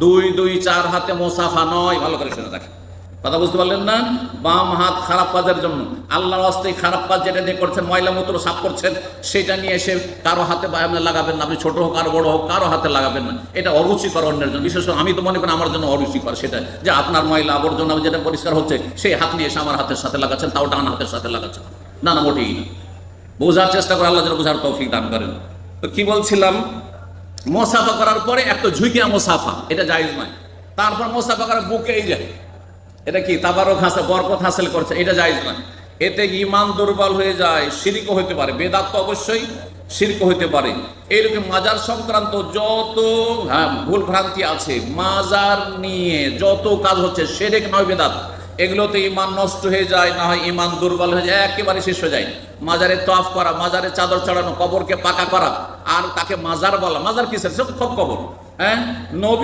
দুই দুই, চার হাতে মোসাফা নয়। ভালো করে শুনে দেখেন। কথা বুঝতে পারলেন না? বাম হাত খারাপ কাজের জন্য। আল্লাহর হস্তে খারাপ কাজ যেটা দিয়ে করছেন, ময়লা মূত্র সাফ করছেন, সেটা নিয়ে এসে কারও হাতে লাগাবেন না। আপনি ছোট হোক, আর বড় হোক, কারও হাতে লাগাবেন না। এটা অরুচিকর অন্যের জন্য। বিশেষ আমি তো মনে করি আমার জন্য অরুচিকর সেটা। যে আপনার ময়লা আবর্জনা যেটা পরিষ্কার হচ্ছে, সেই হাত নিয়ে এসে আমার হাতের সাথে লাগাচ্ছেন, তাও ডান হাতের সাথে লাগাচ্ছেন। না না, মোটেই না। বোঝার চেষ্টা করে আল্লাহ যেন বোঝার তৌফিক দান করেন। তো কি বলছিলাম? মোসাফা করার পরে একটা ঝুঁকিয়া মোসাফা এটা জায়েজ নয়। তারপর মোসাফা করার বুকে এই যায় এটা কি তাবারক হাসে বরকত হাসিল করছে এটা জায়েজ নয়। এতে ইমান দুর্বল হয়ে যায় শিরিকও হতে পারে বেদাত তো অবশ্যই শিরক হতে পারে। এইরকম মাজার সংক্রান্ত যত হ্যাঁ, ভুল ভ্রান্তি আছে মাজার নিয়ে যত কাজ হচ্ছে সেরেক নয় বেদাত। এগুলোতে ইমান নষ্ট হয়ে যায় না হয় ইমান দুর্বল হয়ে যায় একেবারে শেষ হয়ে যায়। মাজারে তফ করা মাজারে চাদর চড়ানো কবরকে পাকা করা আর তাকে মাজার বলা। মাজার কিসের? খুব কবর হ্যাঁ? নবী